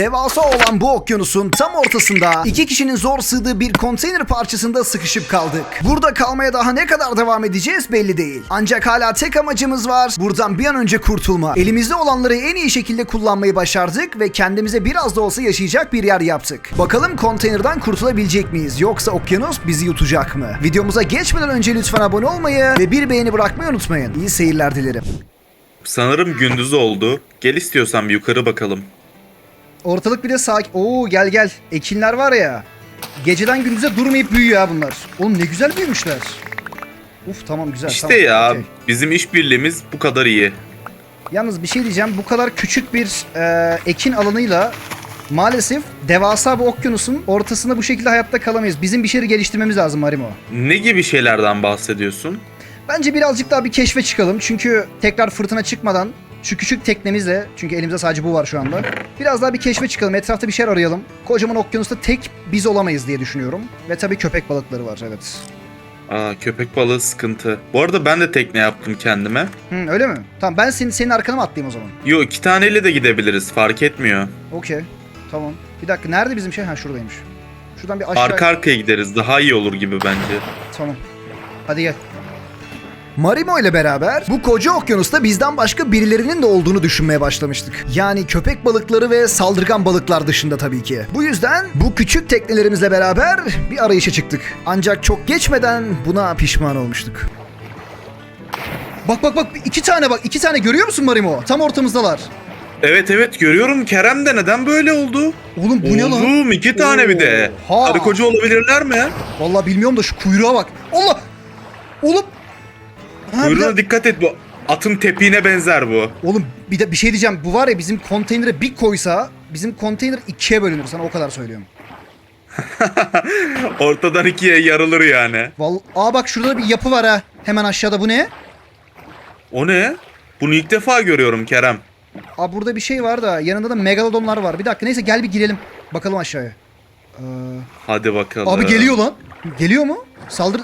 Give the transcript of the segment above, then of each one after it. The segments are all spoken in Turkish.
Devasa olan bu okyanusun tam ortasında iki kişinin zor sığdığı bir konteyner parçasında sıkışıp kaldık. Burada kalmaya daha ne kadar devam edeceğiz belli değil. Ancak hala tek amacımız var. Buradan bir an önce kurtulma. Elimizde olanları en iyi şekilde kullanmayı başardık ve kendimize biraz da olsa yaşayacak bir yer yaptık. Bakalım konteynerden kurtulabilecek miyiz yoksa okyanus bizi yutacak mı? Videomuza geçmeden önce lütfen abone olmayı ve bir beğeni bırakmayı unutmayın. İyi seyirler dilerim. Sanırım gündüz oldu. Gel istiyorsan bir yukarı bakalım. Ortalık bir de sakin. Oo gel gel. Ekinler var ya. Geceden gündüze durmayıp büyüyor ha bunlar. Oğlum ne güzel büyümüşler. Uf tamam güzel. İşte tamam, ya okey. bizim işbirliğimiz bu kadar iyi. Yalnız bir şey diyeceğim. Bu kadar küçük bir e, ekin alanıyla maalesef devasa bir okyanusun ortasında bu şekilde hayatta kalamayız. Bizim bir şeyleri geliştirmemiz lazım Marimo. Ne gibi şeylerden bahsediyorsun? Bence birazcık daha bir keşfe çıkalım. Çünkü tekrar fırtına çıkmadan şu küçük teknemizle çünkü elimizde sadece bu var şu anda. Biraz daha bir keşfe çıkalım. Etrafta bir şeyler arayalım. Kocaman okyanusta tek biz olamayız diye düşünüyorum. Ve tabii köpek balıkları var evet. Aa köpek balığı sıkıntı. Bu arada ben de tekne yaptım kendime. Hı, öyle mi? Tamam ben senin, senin arkana mı atlayayım o zaman? Yo iki taneyle de gidebiliriz fark etmiyor. Okey. Tamam. Bir dakika nerede bizim şey? Ha şuradaymış. Şuradan bir aşağı... Arka arkaya gideriz daha iyi olur gibi bence. Tamam. Hadi gel. Marimo ile beraber bu koca okyanusta bizden başka birilerinin de olduğunu düşünmeye başlamıştık. Yani köpek balıkları ve saldırgan balıklar dışında tabii ki. Bu yüzden bu küçük teknelerimizle beraber bir arayışa çıktık. Ancak çok geçmeden buna pişman olmuştuk. Bak bak bak iki tane bak iki tane görüyor musun Marimo? Tam ortamızdalar. Evet evet görüyorum Kerem de neden böyle oldu? Oğlum bu ne lan? Oğlum iki tane bir de. Oha. Karı koca olabilirler mi? Vallahi bilmiyorum da şu kuyruğa bak. Allah! Oğlum! Ha, bir Kuyruğuna de- dikkat et bu. Atın tepiğine benzer bu. Oğlum bir de bir şey diyeceğim. Bu var ya bizim konteynere bir koysa bizim konteyner ikiye bölünür sana o kadar söylüyorum. Ortadan ikiye yarılır yani. Vallahi aa bak şurada da bir yapı var ha. Hemen aşağıda bu ne? O ne? Bunu ilk defa görüyorum Kerem. Aa burada bir şey var da yanında da megalodonlar var. Bir dakika neyse gel bir girelim. Bakalım aşağıya. Ee, Hadi bakalım. abi geliyor lan. Geliyor mu? Saldır.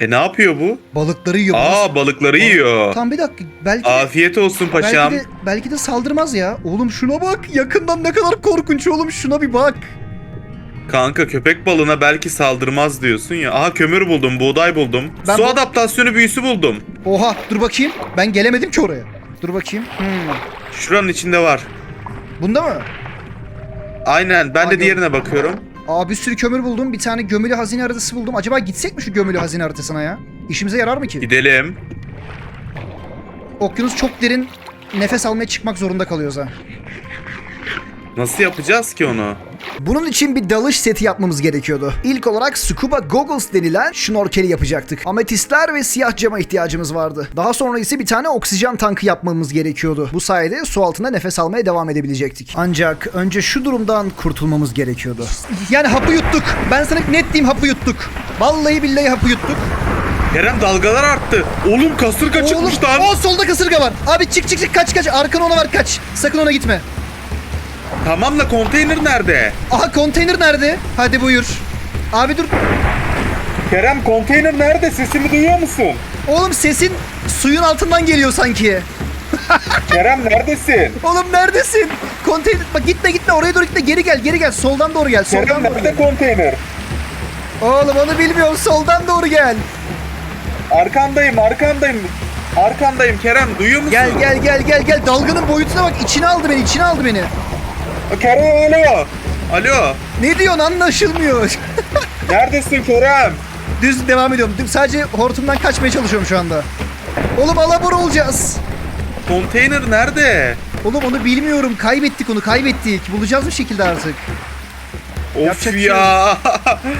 E ne yapıyor bu? Balıkları yiyor. Aa balıkları yiyor. Tam bir dakika. Belki de, Afiyet olsun paşam. belki de, belki de saldırmaz ya. Oğlum şuna bak. Yakından ne kadar korkunç oğlum. Şuna bir bak. Kanka köpek balığına belki saldırmaz diyorsun ya. Aha kömür buldum, buğday buldum. Ben Su bu- adaptasyonu büyüsü buldum. Oha dur bakayım. Ben gelemedim ki oraya. Dur bakayım. Hmm. Şuranın içinde var. Bunda mı? Aynen ben Aa, de diğerine bakıyorum. Aa bir sürü kömür buldum. Bir tane gömülü hazine haritası buldum. Acaba gitsek mi şu gömülü hazine haritasına ya? İşimize yarar mı ki? Gidelim. Okyanus çok derin. Nefes almaya çıkmak zorunda kalıyoruz ha. Nasıl yapacağız ki onu? Bunun için bir dalış seti yapmamız gerekiyordu. İlk olarak scuba goggles denilen şnorkeli yapacaktık. Ametistler ve siyah cama ihtiyacımız vardı. Daha sonra ise bir tane oksijen tankı yapmamız gerekiyordu. Bu sayede su altında nefes almaya devam edebilecektik. Ancak önce şu durumdan kurtulmamız gerekiyordu. Yani hapı yuttuk. Ben sana net diyeyim hapı yuttuk. Vallahi billahi hapı yuttuk. Kerem dalgalar arttı. Oğlum kasırga çıkmış lan. o solda kasırga var. Abi çık çık çık kaç kaç. Arkana ona var kaç. Sakın ona gitme. Tamam da konteyner nerede? Aha konteyner nerede? Hadi buyur. Abi dur. Kerem konteyner nerede? Sesimi duyuyor musun? Oğlum sesin suyun altından geliyor sanki. Kerem neredesin? Oğlum neredesin? Konteyner bak gitme gitme oraya doğru gitme geri gel geri gel soldan doğru gel soldan doğru gel. konteyner? Oğlum onu bilmiyorum soldan doğru gel. Arkandayım, arkandayım. Arkandayım Kerem, duyuyor musun? Gel gel gel gel gel dalganın boyutuna bak içine aldı beni içine aldı beni. Kerem alo. Alo. Ne diyorsun anlaşılmıyor. Neredesin Kerem? Düz devam ediyorum. Sadece hortumdan kaçmaya çalışıyorum şu anda. Oğlum alabor olacağız. Konteyner nerede? Oğlum onu bilmiyorum. Kaybettik onu kaybettik. Bulacağız bir şekilde artık. Of Yapacak şey ya.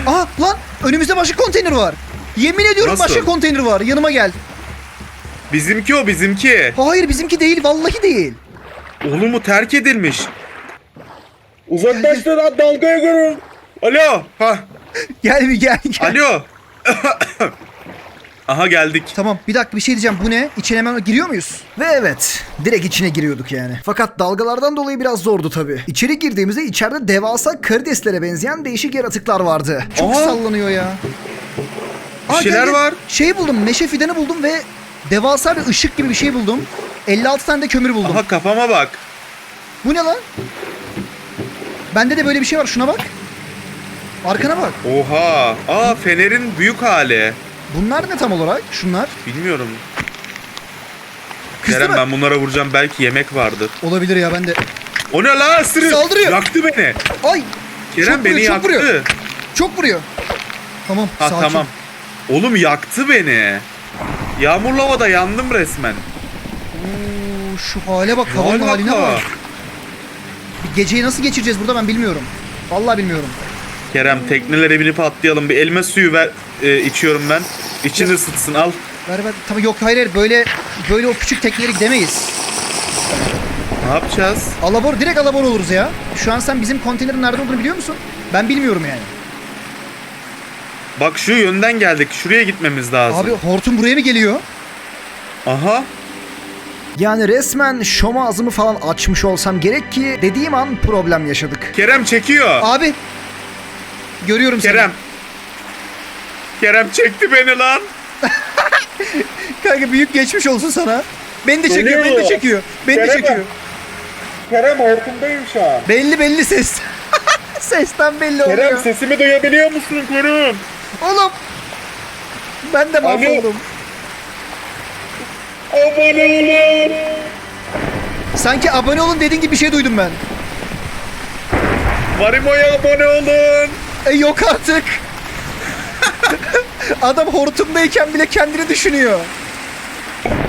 Aha lan önümüzde başka konteyner var. Yemin ediyorum Nasıl? başka konteyner var. Yanıma gel. bizimki o bizimki. Hayır bizimki değil. Vallahi değil. Oğlum bu terk edilmiş. Uzaklaştı lan dalgaya görün. Alo. Ha. Gel bir gel gel. Alo. Aha geldik. Tamam bir dakika bir şey diyeceğim. Bu ne? İçine hemen giriyor muyuz? Ve evet. Direkt içine giriyorduk yani. Fakat dalgalardan dolayı biraz zordu tabii. İçeri girdiğimizde içeride devasa karideslere benzeyen değişik yaratıklar vardı. Çok Aha. sallanıyor ya. Bir şeyler var. Şey buldum. Meşe fidanı buldum ve devasa bir ışık gibi bir şey buldum. 56 tane de kömür buldum. Aha kafama bak. Bu ne lan? Bende de böyle bir şey var. Şuna bak. Arkana bak. Oha. Aa fenerin büyük hali. Bunlar ne tam olarak? Şunlar. Bilmiyorum. Kızdı Kerem mı? ben bunlara vuracağım belki yemek vardır. Olabilir ya ben de. O ne la ısırık? Saldırıyor. Yaktı beni. Ay Kerem Çok beni vuruyor, çok yaktı. vuruyor. çok vuruyor. Tamam Ha sakin. tamam. Oğlum yaktı beni. Yağmurlu havada yandım resmen. Oo, şu hale bak havanın haline bak. Bir Geceyi nasıl geçireceğiz burada ben bilmiyorum. Vallahi bilmiyorum. Kerem teknelere binip atlayalım. Bir elma suyu ver e, içiyorum ben. İçini ısıtsın al. Ver ver. Tabii yok hayır hayır böyle böyle o küçük teknelere gidemeyiz. Ne yapacağız? Alabor direkt alabor oluruz ya. Şu an sen bizim konteynerin nerede olduğunu biliyor musun? Ben bilmiyorum yani. Bak şu yönden geldik. Şuraya gitmemiz lazım. Abi hortum buraya mı geliyor? Aha. Yani resmen şom ağzımı falan açmış olsam gerek ki dediğim an problem yaşadık. Kerem çekiyor. Abi görüyorum seni. Kerem. Kerem çekti beni lan. Kanka büyük geçmiş olsun sana. Beni de çekiyor, beni de çekiyor. Beni de Kerem. çekiyor. Kerem hortumdayım şu an. Belli belli ses. Sesten belli oluyor. sesimi duyabiliyor musun Kerem? Oğlum. Ben de mahvoldum. Abone olun. Sanki abone olun dediğin gibi bir şey duydum ben. Marimo'ya abone olun. E yok artık. Adam hortumdayken bile kendini düşünüyor.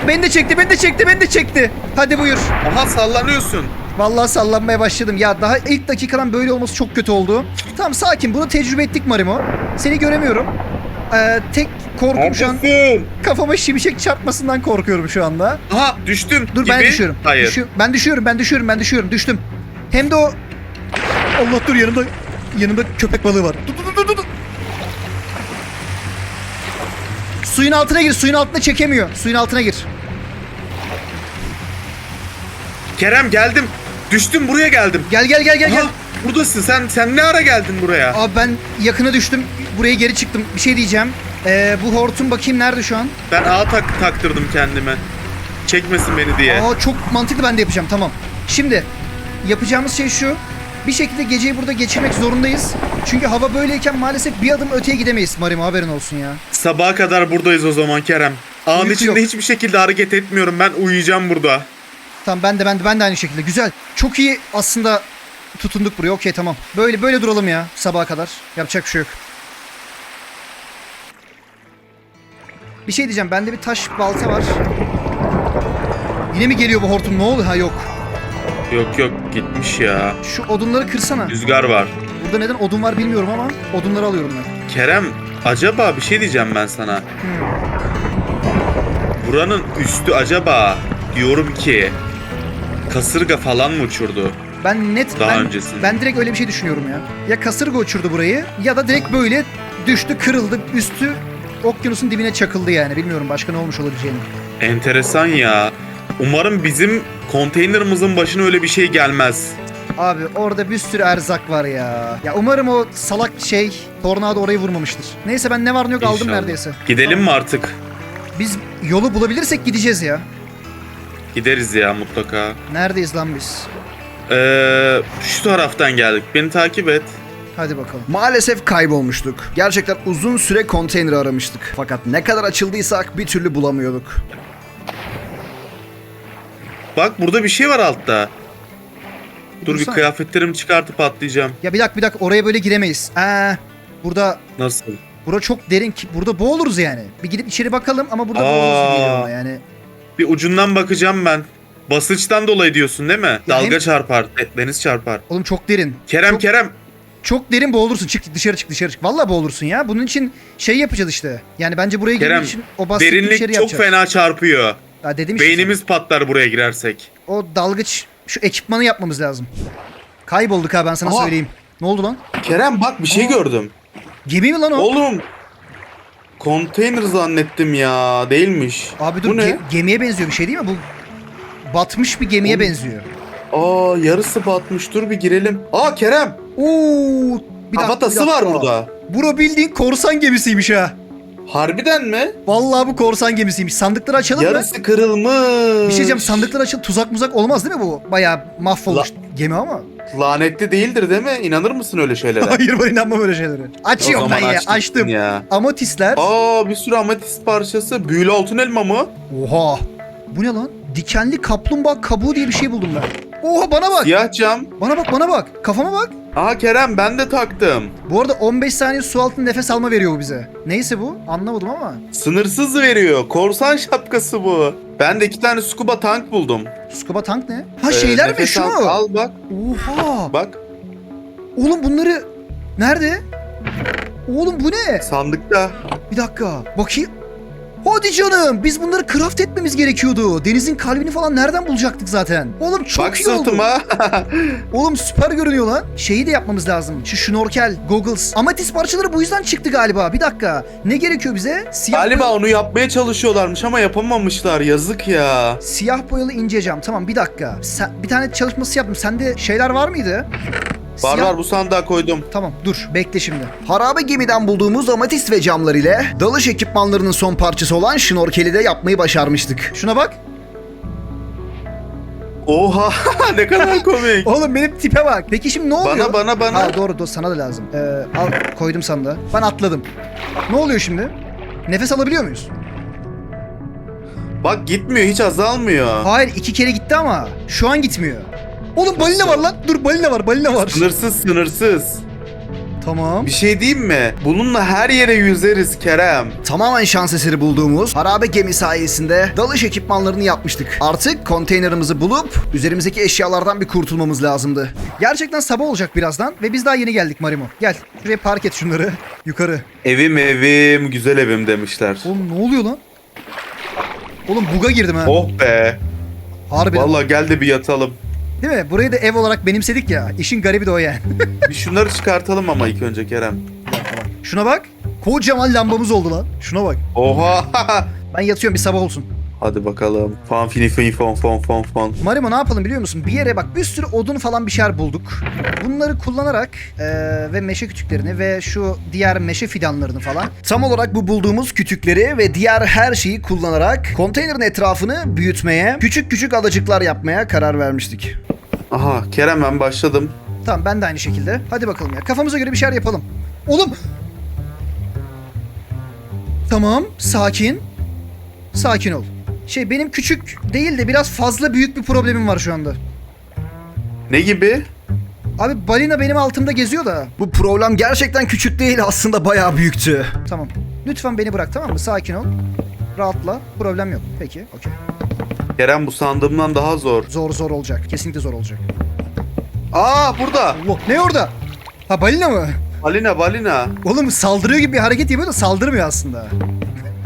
Beni de çekti, beni de çekti, beni de çekti. Hadi buyur. Aha sallanıyorsun. Vallahi sallanmaya başladım. Ya daha ilk dakikadan böyle olması çok kötü oldu. Tamam sakin bunu tecrübe ettik Marimo. Seni göremiyorum. Ee, tek korkum şu an kafama şimşek çarpmasından korkuyorum şu anda. Aha düştün Dur ben gibi. düşüyorum. Hayır. Düşü- ben düşüyorum, ben düşüyorum, ben düşüyorum. Düştüm. Hem de o... Allah dur yanımda yanımda köpek balığı var. Dur, dur, dur, dur, dur. Suyun altına gir, suyun altına çekemiyor. Suyun altına gir. Kerem geldim. Düştüm buraya geldim. Gel gel gel gel gel. Aha, buradasın sen. Sen ne ara geldin buraya? Abi ben yakına düştüm. Buraya geri çıktım. Bir şey diyeceğim. Ee, bu hortum bakayım nerede şu an? Ben ağa tak taktırdım kendime. Çekmesin beni diye. Aa çok mantıklı ben de yapacağım tamam. Şimdi yapacağımız şey şu. Bir şekilde geceyi burada geçirmek zorundayız. Çünkü hava böyleyken maalesef bir adım öteye gidemeyiz Marim haberin olsun ya. Sabaha kadar buradayız o zaman Kerem. Ağın Uyku içinde yok. hiçbir şekilde hareket etmiyorum. Ben uyuyacağım burada. Tamam ben de ben de ben de aynı şekilde. Güzel. Çok iyi aslında tutunduk buraya. Okey tamam. Böyle böyle duralım ya sabaha kadar. Yapacak bir şey yok. Bir şey diyeceğim. Bende bir taş balta var. Yine mi geliyor bu hortum? Ne oluyor? Ha yok. Yok yok gitmiş ya. Şu odunları kırsana. Rüzgar var. Burada neden odun var bilmiyorum ama odunları alıyorum ben. Kerem acaba bir şey diyeceğim ben sana. Hmm. Buranın üstü acaba diyorum ki kasırga falan mı uçurdu? Ben net Daha ben, öncesinde. ben direkt öyle bir şey düşünüyorum ya. Ya kasırga uçurdu burayı ya da direkt böyle düştü, kırıldı, üstü okyanusun dibine çakıldı yani. Bilmiyorum başka ne olmuş olabileceğini. Enteresan ya. Umarım bizim konteynerimizin başına öyle bir şey gelmez. Abi orada bir sürü erzak var ya. Ya umarım o salak şey tornado orayı vurmamıştır. Neyse ben ne var ne yok aldım İnşallah. neredeyse. Gidelim mi artık? Biz yolu bulabilirsek gideceğiz ya. Gideriz ya mutlaka. Neredeyiz lan biz? Ee, şu taraftan geldik. Beni takip et. Hadi bakalım. Maalesef kaybolmuştuk. Gerçekten uzun süre konteyner aramıştık. Fakat ne kadar açıldıysak bir türlü bulamıyorduk. Bak burada bir şey var altta. Dur bir Dursana. kıyafetlerimi çıkartıp atlayacağım. Ya bir dakika bir dakika oraya böyle giremeyiz. Ee, burada Nasıl? Bura çok derin ki burada boğuluruz yani. Bir gidip içeri bakalım ama burada boğuluruz geliyor ama yani. Bir ucundan bakacağım ben. Basınçtan dolayı diyorsun değil mi? Dalga hem- çarpar, de- deniz çarpar. Oğlum çok derin. Kerem çok, Kerem çok derin boğulursun. Çık dışarı çık dışarı çık. Vallahi boğulursun ya. Bunun için şey yapacağız işte. Yani bence buraya Kerem, girmek için o bastık içeri derinlik çok fena çarpıyor. Ya dedim işte. Beynimiz patlar buraya girersek. O dalgıç şu ekipmanı yapmamız lazım. Kaybolduk ha ben sana Aa. söyleyeyim. Ne oldu lan? Kerem bak bir şey gördüm. Gemi mi lan o? Oğlum konteyner zannettim ya. Değilmiş. Abi dur Bu ne? ge- gemiye benziyor bir şey değil mi? Bu batmış bir gemiye benziyor. Aa yarısı batmış. Dur bir girelim. Aa Kerem. Oo! Bir dakika, Kafatası bir dakika. var burada. Bura bildiğin korsan gemisiymiş ha. Harbiden mi? Vallahi bu korsan gemisiymiş. Sandıkları açalım mı? Yarısı kırılmış. Bir şey diyeceğim sandıklar açıl tuzak muzak olmaz değil mi bu? Bayağı mahvolmuş gemi ama. Lanetli değildir değil mi? İnanır mısın öyle şeylere? Hayır ben inanmam öyle şeylere. Açıyorum ben ya açtım. Ya. Amatistler. Aa bir sürü ametist parçası. Büyülü altın elma mı? Oha. Bu ne lan? Dikenli kaplumbağa kabuğu diye bir şey buldum ben. Oha bana bak. Siyah cam. Bana bak bana bak. Kafama bak. Aha Kerem ben de taktım. Bu arada 15 saniye su altında nefes alma veriyor bu bize. Neyse bu anlamadım ama. Sınırsız veriyor. Korsan şapkası bu. Ben de iki tane scuba tank buldum. Scuba tank ne? Ha Ee, şeyler mi nefes şu al, mu? Al bak. Oha. Bak. Oğlum bunları nerede? Oğlum bu ne? Sandıkta. Bir dakika. Bakayım. Hadi canım. Biz bunları craft etmemiz gerekiyordu. Denizin kalbini falan nereden bulacaktık zaten? Oğlum çok bak iyi oldu. sırtıma. Oğlum süper görünüyor lan. Şeyi de yapmamız lazım. Şu şnorkel, goggles. Amatist parçaları bu yüzden çıktı galiba. Bir dakika. Ne gerekiyor bize? Siyah Galiba onu yapmaya çalışıyorlarmış ama yapamamışlar. Yazık ya. siyah boyalı ince cam. Tamam bir dakika. Sen, bir tane çalışması yaptım. Sende şeyler var mıydı? Var bu sandığa koydum. Tamam dur bekle şimdi. Harabe gemiden bulduğumuz amatist ve camlar ile dalış ekipmanlarının son parçası olan şnorkeli de yapmayı başarmıştık. Şuna bak. Oha ne kadar komik. Oğlum benim tipe bak. Peki şimdi ne oluyor? Bana bana bana. Ha doğru doğru sana da lazım. Ee, al koydum sandığa. Ben atladım. Ne oluyor şimdi? Nefes alabiliyor muyuz? Bak gitmiyor hiç azalmıyor. Hayır iki kere gitti ama şu an gitmiyor. Oğlum balina var lan. Dur balina var balina var. Sınırsız sınırsız. Tamam. Bir şey diyeyim mi? Bununla her yere yüzeriz Kerem. Tamamen şans eseri bulduğumuz harabe gemi sayesinde dalış ekipmanlarını yapmıştık. Artık konteynerimizi bulup üzerimizdeki eşyalardan bir kurtulmamız lazımdı. Gerçekten sabah olacak birazdan ve biz daha yeni geldik Marimo. Gel şuraya park et şunları. Yukarı. Evim evim güzel evim demişler. Oğlum ne oluyor lan? Oğlum buga girdim ha. Oh be. Harbiden. Vallahi gel de bir yatalım. Değil mi? Burayı da ev olarak benimsedik ya. İşin garibi de o yani. Bir şunları çıkartalım ama ilk önce Kerem. Şuna bak. Kocaman lambamız oldu lan. Şuna bak. Oha. Ben yatıyorum bir sabah olsun. Hadi bakalım. Fan fini fini fon fon fon fon. Marimo ne yapalım biliyor musun? Bir yere bak bir sürü odun falan bir şeyler bulduk. Bunları kullanarak eee, ve meşe kütüklerini ve şu diğer meşe fidanlarını falan. Tam olarak bu bulduğumuz kütükleri ve diğer her şeyi kullanarak konteynerin etrafını büyütmeye, küçük küçük adacıklar yapmaya karar vermiştik. Aha Kerem ben başladım. Tamam ben de aynı şekilde. Hadi bakalım ya. Kafamıza göre bir şeyler yapalım. Oğlum. Tamam. Sakin. Sakin ol. Şey benim küçük değil de biraz fazla büyük bir problemim var şu anda. Ne gibi? Abi balina benim altımda geziyor da. Bu problem gerçekten küçük değil aslında bayağı büyüktü. Tamam. Lütfen beni bırak tamam mı? Sakin ol. Rahatla. Problem yok. Peki. Okey. Kerem bu sandığımdan daha zor. Zor zor olacak. Kesinlikle zor olacak. Aa burada. Allah. Ne orada? Ha balina mı? Balina balina. Oğlum saldırıyor gibi bir hareket yapıyor da saldırmıyor aslında.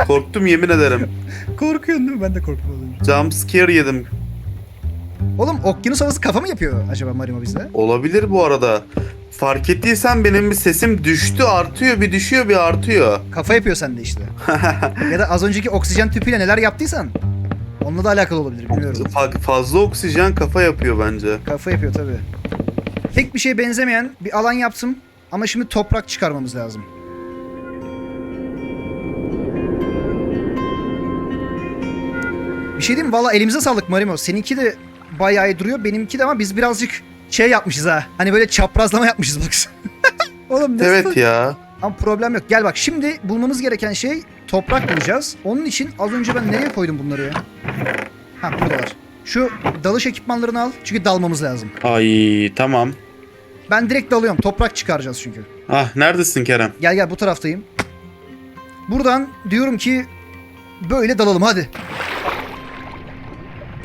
Korktum yemin ederim. Korkuyorsun değil mi? Ben de korktum önce. Jump scare yedim. Oğlum okyanus havası kafa mı yapıyor acaba Marimo bizde? Olabilir bu arada. Fark ettiysen benim bir sesim düştü artıyor bir düşüyor bir artıyor. Kafa yapıyor sende işte. ya da az önceki oksijen tüpüyle neler yaptıysan onunla da alakalı olabilir bilmiyorum. Fa- fazla oksijen kafa yapıyor bence. Kafa yapıyor tabii. Pek bir şeye benzemeyen bir alan yaptım ama şimdi toprak çıkarmamız lazım. Bir şey diyeyim mi? Valla elimize sağlık Marimo. Seninki de bayağı iyi duruyor. Benimki de ama biz birazcık şey yapmışız ha. Hani böyle çaprazlama yapmışız bak. Oğlum ne Evet ya. Ama problem yok. Gel bak şimdi bulmamız gereken şey toprak bulacağız. Onun için az önce ben nereye koydum bunları ya? Ha buradalar. Şu dalış ekipmanlarını al. Çünkü dalmamız lazım. Ay tamam. Ben direkt dalıyorum. Toprak çıkaracağız çünkü. Ah neredesin Kerem? Gel gel bu taraftayım. Buradan diyorum ki böyle dalalım hadi.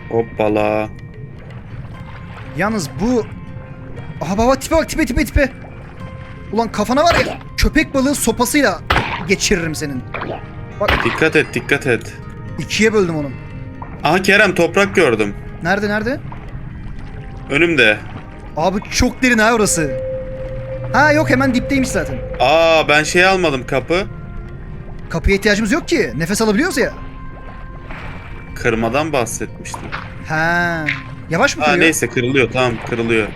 Hoppala. Yalnız bu... Aha baba tipe bak tipe tipe tipe. Ulan kafana var ya köpek balığı sopasıyla geçiririm senin. Dikkat et dikkat et. İkiye böldüm onu. Aha Kerem toprak gördüm. Nerede nerede? Önümde. Abi çok derin ha orası. Ha yok hemen dipteymiş zaten. Aa ben şey almadım kapı. Kapıya ihtiyacımız yok ki. Nefes alabiliyoruz ya. Kırmadan bahsetmiştim. Ha. Yavaş mı Aa kırıyor? neyse kırılıyor tamam kırılıyor.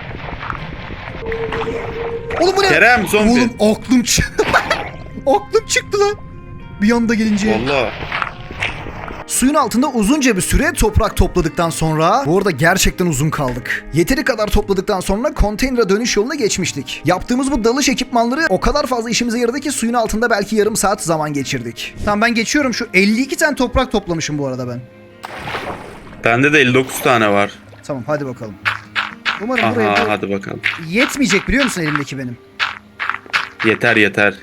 Oğlum bu ne? Kerem zombi. Oğlum oklum çıktı. oklum çıktı lan. Bir anda gelince. Valla. Suyun altında uzunca bir süre toprak topladıktan sonra bu arada gerçekten uzun kaldık. Yeteri kadar topladıktan sonra konteynere dönüş yoluna geçmiştik. Yaptığımız bu dalış ekipmanları o kadar fazla işimize yaradı ki suyun altında belki yarım saat zaman geçirdik. Tamam ben geçiyorum şu 52 tane toprak toplamışım bu arada ben. Bende de 59 tane var. Tamam hadi bakalım. Umarım buraya Aha bu hadi bakalım. yetmeyecek biliyor musun elimdeki benim. Yeter yeter.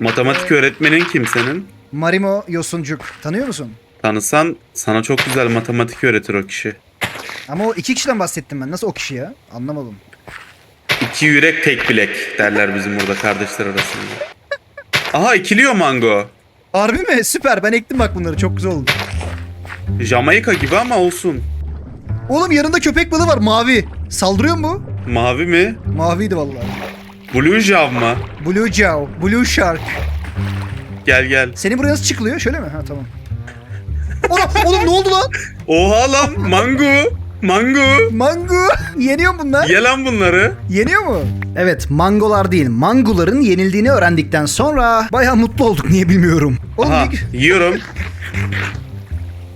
Matematik öğretmenin kim senin? Marimo Yosuncuk. Tanıyor musun? Tanısan sana çok güzel matematik öğretir o kişi. Ama o iki kişiden bahsettim ben. Nasıl o kişi ya? Anlamadım. İki yürek tek bilek derler bizim burada kardeşler arasında. Aha ikiliyor mango. Harbi mi? Süper. Ben ektim bak bunları. Çok güzel oldu. Jamaika gibi ama olsun. Oğlum yanında köpek balığı var. Mavi. Saldırıyor mu? Mavi mi? Maviydi vallahi. Blue Jav mı? Blue Jow. Blue Shark. Gel gel. Senin buraya nasıl çıkılıyor? Şöyle mi? Ha tamam. Oğlum, oğlum ne oldu lan? Oha lan mango. Mango. Mango. Yeniyor mu bunlar? Ye lan bunları. Yeniyor mu? Evet mangolar değil manguların yenildiğini öğrendikten sonra baya mutlu olduk niye bilmiyorum. Oğlum Aha ne- yiyorum.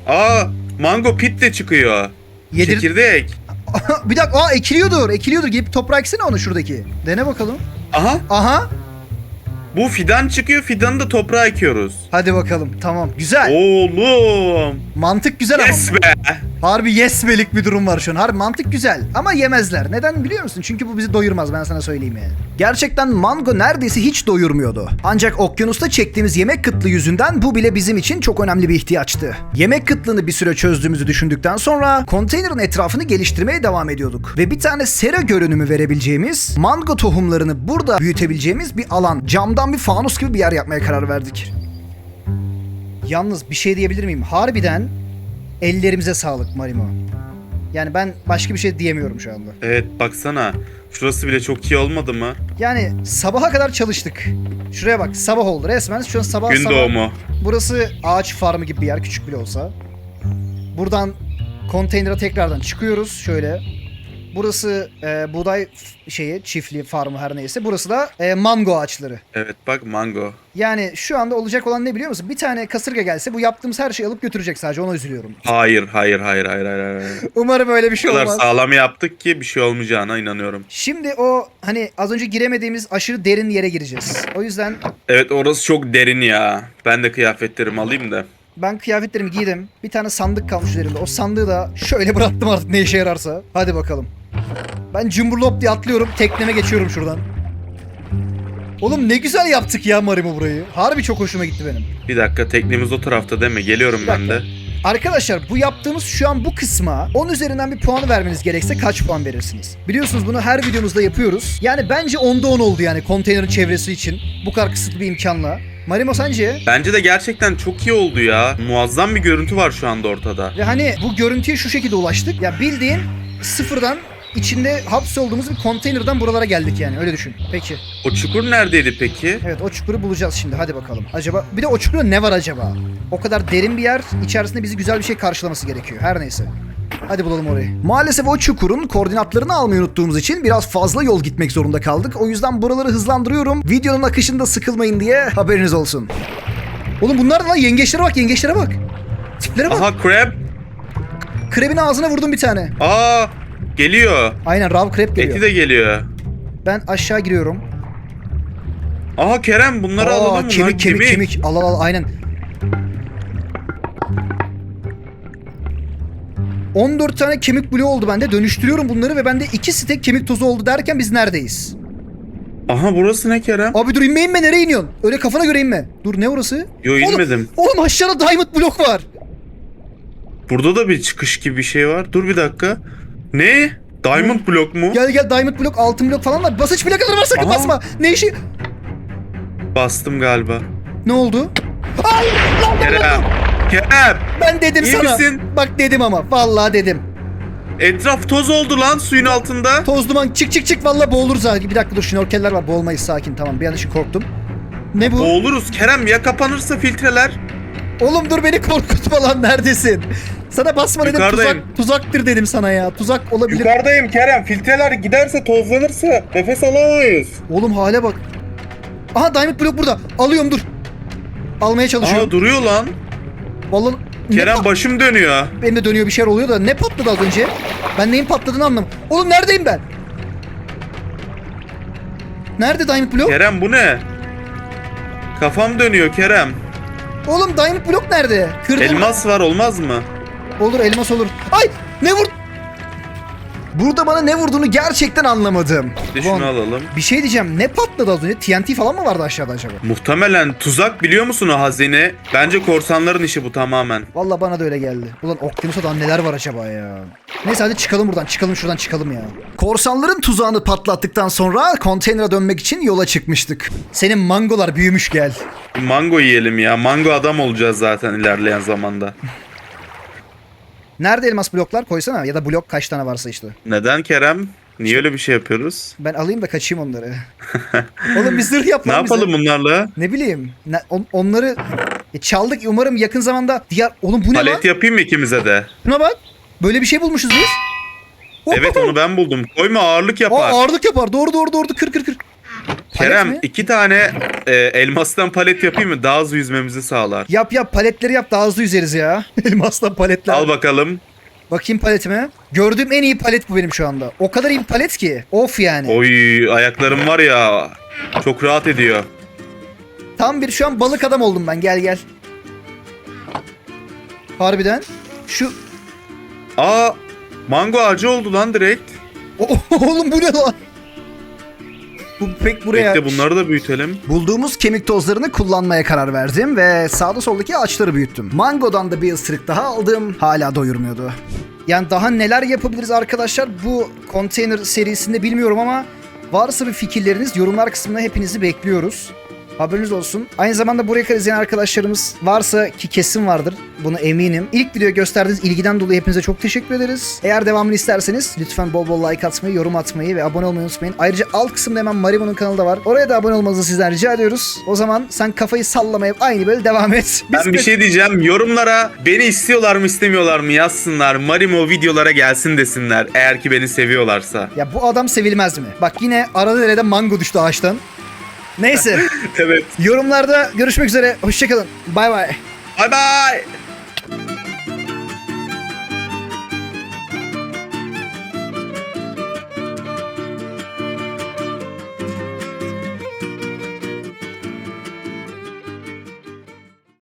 Aa mango pit de çıkıyor. Yedir- Çekirdek. bir dakika. Aa ekiliyordur. Ekiliyordur. Gidip toprağa eksene onu şuradaki. Dene bakalım. Aha Aha. Bu fidan çıkıyor fidanı da toprağa ekiyoruz. Hadi bakalım. Tamam. Güzel. Oğlum. Mantık güzel Yes ama. be. Harbi yes belik bir durum var şu an. Harbi mantık güzel. Ama yemezler. Neden biliyor musun? Çünkü bu bizi doyurmaz. Ben sana söyleyeyim yani. Gerçekten mango neredeyse hiç doyurmuyordu. Ancak okyanusta çektiğimiz yemek kıtlığı yüzünden bu bile bizim için çok önemli bir ihtiyaçtı. Yemek kıtlığını bir süre çözdüğümüzü düşündükten sonra konteynerin etrafını geliştirmeye devam ediyorduk. Ve bir tane sera görünümü verebileceğimiz, mango tohumlarını burada büyütebileceğimiz bir alan, camdan bir fanus gibi bir yer yapmaya karar verdik. Yalnız bir şey diyebilir miyim? Harbiden ellerimize sağlık Marimo. Yani ben başka bir şey diyemiyorum şu anda. Evet baksana. Şurası bile çok iyi olmadı mı? Yani sabaha kadar çalıştık. Şuraya bak sabah oldu resmen. Şu an sabah Gün sabah. doğumu. Burası ağaç farmı gibi bir yer küçük bile olsa. Buradan konteynere tekrardan çıkıyoruz şöyle. Burası e, buğday şeyi, çiftliği, farmı her neyse. Burası da e, mango ağaçları. Evet bak mango. Yani şu anda olacak olan ne biliyor musun? Bir tane kasırga gelse bu yaptığımız her şeyi alıp götürecek sadece ona üzülüyorum. Hayır hayır hayır hayır hayır. hayır. Umarım öyle bir şey olmaz. sağlam yaptık ki bir şey olmayacağına inanıyorum. Şimdi o hani az önce giremediğimiz aşırı derin yere gireceğiz. O yüzden Evet orası çok derin ya. Ben de kıyafetlerimi alayım da. ben kıyafetlerimi giydim. Bir tane sandık kalmış üzerinde. O sandığı da şöyle bıraktım artık ne işe yararsa. Hadi bakalım. Ben cumburlop diye atlıyorum. Tekneme geçiyorum şuradan. Oğlum ne güzel yaptık ya Marimo burayı. Harbi çok hoşuma gitti benim. Bir dakika teknemiz o tarafta değil mi? Geliyorum Bir ben dakika. de. Arkadaşlar bu yaptığımız şu an bu kısma 10 üzerinden bir puan vermeniz gerekse kaç puan verirsiniz? Biliyorsunuz bunu her videomuzda yapıyoruz. Yani bence 10'da 10 oldu yani konteynerin çevresi için. Bu kadar kısıtlı bir imkanla. Marimo sence? Bence de gerçekten çok iyi oldu ya. Muazzam bir görüntü var şu anda ortada. Ve hani bu görüntüye şu şekilde ulaştık. Ya bildiğin sıfırdan içinde hapsolduğumuz bir konteynerden buralara geldik yani öyle düşün. Peki. O çukur neredeydi peki? Evet o çukuru bulacağız şimdi hadi bakalım. Acaba bir de o çukurda ne var acaba? O kadar derin bir yer içerisinde bizi güzel bir şey karşılaması gerekiyor. Her neyse. Hadi bulalım orayı. Maalesef o çukurun koordinatlarını almayı unuttuğumuz için biraz fazla yol gitmek zorunda kaldık. O yüzden buraları hızlandırıyorum. Videonun akışında sıkılmayın diye haberiniz olsun. Oğlum bunlar da lan yengeçlere bak yengeçlere bak. Tiplere bak. Aha crab. Krebin ağzına vurdum bir tane. Aa geliyor. Aynen rav krep geliyor. Eti de geliyor. Ben aşağı giriyorum. Aha Kerem bunları Aa, alalım mı? kemik, lan? kemik kemik Al al al aynen. 14 tane kemik bloğu oldu bende. Dönüştürüyorum bunları ve bende 2 stek kemik tozu oldu derken biz neredeyiz? Aha burası ne Kerem? Abi dur inme inme nereye iniyorsun? Öyle kafana göre inme. Dur ne orası? Yo Oğlum- inmedim. Oğlum aşağıda diamond blok var. Burada da bir çıkış gibi bir şey var. Dur bir dakika. Ne? Diamond blok mu? Gel gel diamond blok altın blok falan var. Basınç plakaları var sakın Aha. basma. Ne işi? Bastım galiba. Ne oldu? Ay, lan, lan, lan, Kerem. lan. Kerem. Ben dedim İyi sana. misin? Bak dedim ama. Vallahi dedim. Etraf toz oldu lan suyun altında. Toz duman çık çık çık vallahi boğuluruz ha. Bir dakika dur şnorkeller var boğulmayız sakin tamam bir an için korktum. Ne bu? Boğuluruz Kerem ya kapanırsa filtreler. Oğlum dur beni korkutma lan neredesin? Sana basma dedim Yukarıdayım. tuzak, tuzaktır dedim sana ya. Tuzak olabilir. Yukarıdayım Kerem. Filtreler giderse tozlanırsa nefes alamayız. Oğlum hale bak. Aha diamond blok burada. Alıyorum dur. Almaya Aa çalışıyorum. duruyor lan. Vallahi ne Kerem pat- başım dönüyor. benim de dönüyor bir şeyler oluyor da ne patladı az önce? Ben neyin patladığını anlamadım. Oğlum neredeyim ben? Nerede Diamond Block? Kerem bu ne? Kafam dönüyor Kerem. Oğlum Diamond Block nerede? Kırdım. Elmas var olmaz mı? Olur elmas olur. Ay ne vur? Burada bana ne vurduğunu gerçekten anlamadım. Bir şunu Ulan. alalım. Bir şey diyeceğim. Ne patladı az önce? TNT falan mı vardı aşağıda acaba? Muhtemelen tuzak biliyor musun o hazine? Bence korsanların işi bu tamamen. Vallahi bana da öyle geldi. Ulan okyanusta neler var acaba ya? Neyse hadi çıkalım buradan. Çıkalım şuradan çıkalım ya. Korsanların tuzağını patlattıktan sonra konteynere dönmek için yola çıkmıştık. Senin mangolar büyümüş gel. Mango yiyelim ya. Mango adam olacağız zaten ilerleyen zamanda. Nerede elmas bloklar? Koysana. Ya da blok kaç tane varsa işte. Neden Kerem? Niye öyle bir şey yapıyoruz? Ben alayım da kaçayım onları. Oğlum bir zırh yap Ne lan bize. yapalım bunlarla? Ne bileyim. Ne- on- onları E, çaldık. Umarım yakın zamanda diğer... Oğlum bu ne lan? Palet yapayım mı ikimize de? Şuna bak. Böyle bir şey bulmuşuz biz. Evet onu ben buldum. Koyma ağırlık Aa, yapar. ağırlık yapar. Doğru doğru doğru. Kır kır kır. Kerem mi? iki tane e, elmastan palet yapayım mı? Daha hızlı yüzmemizi sağlar. Yap yap paletleri yap daha hızlı yüzeriz ya. Elmasla paletler. Al bakalım. Bakayım paletime. Gördüğüm en iyi palet bu benim şu anda. O kadar iyi bir palet ki. Of yani. Oy ayaklarım var ya. Çok rahat ediyor. Tam bir şu an balık adam oldum ben. Gel gel. Harbiden. Şu Aa mango ağacı oldu lan direkt. O- oğlum bu ne lan? Bu pek buraya. Bekle bunları da büyütelim. Bulduğumuz kemik tozlarını kullanmaya karar verdim ve sağda soldaki ağaçları büyüttüm. Mangodan da bir ısırık daha aldım. Hala doyurmuyordu. Yani daha neler yapabiliriz arkadaşlar bu konteyner serisinde bilmiyorum ama varsa bir fikirleriniz yorumlar kısmına hepinizi bekliyoruz. Haberiniz olsun. Aynı zamanda buraya kadar izleyen arkadaşlarımız varsa ki kesin vardır. Bunu eminim. İlk videoya gösterdiğiniz ilgiden dolayı hepinize çok teşekkür ederiz. Eğer devamını isterseniz lütfen bol bol like atmayı, yorum atmayı ve abone olmayı unutmayın. Ayrıca alt kısımda hemen Maribo'nun kanalı da var. Oraya da abone olmanızı sizden rica ediyoruz. O zaman sen kafayı sallamaya aynı böyle devam et. Biz Ben bir şey diyeceğim. Yorumlara beni istiyorlar mı istemiyorlar mı yazsınlar. Marimo videolara gelsin desinler. Eğer ki beni seviyorlarsa. Ya bu adam sevilmez mi? Bak yine arada derede mango düştü ağaçtan. Neyse. evet. Yorumlarda görüşmek üzere. Hoşçakalın. Bay bay. Bye bye.